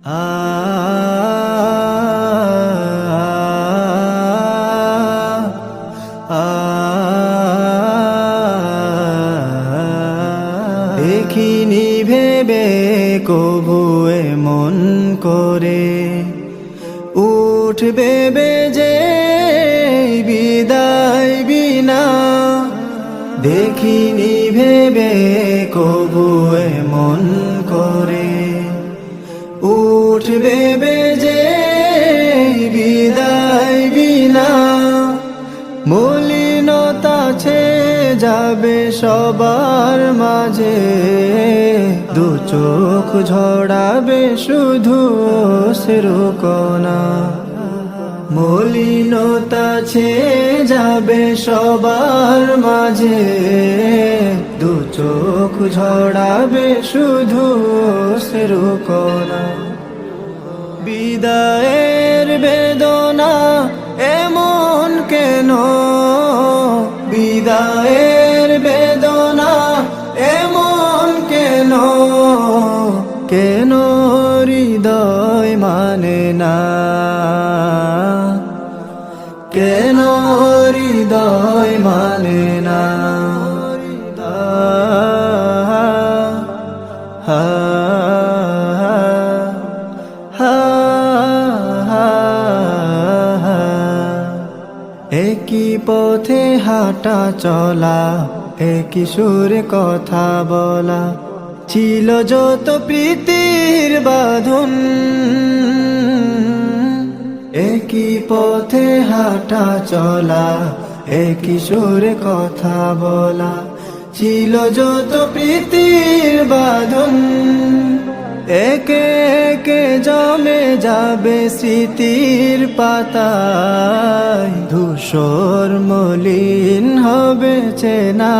দেখিনি ভেবে কবুয়ে মন করে উঠবে বেজে বিদায় বিনা দেখিনি ভেবে কবুয়ে মন করে উঠবে বেজে বিদায় বিনা মলিনতা ছে যাবে সবার মাঝে। দু চোখ ঝড়াবে শুধু সেরকনা মলিনতা ছে যাবে সবার মাঝে। দু চোখ ঝড়াবে শুধু সেরকনা বিদায়ের বেদনা এমন কেন? বিদায়ের বেদনা এমন কেন? কেন হৃদয় মানে না? কেন হৃদয় মানে না? হা হা। একই পথে হাঁটা চলা, একই সুরে কথা বলা ছিল যত প্রীতির বাঁধন। একই পথে হাঁটা চলা, একই সুরে কথা বলা ছিল যত প্রীতির বাঁধন। একে জমে যাবে স্মৃতির পাতায়। ধূসর মলিন হবে চেনা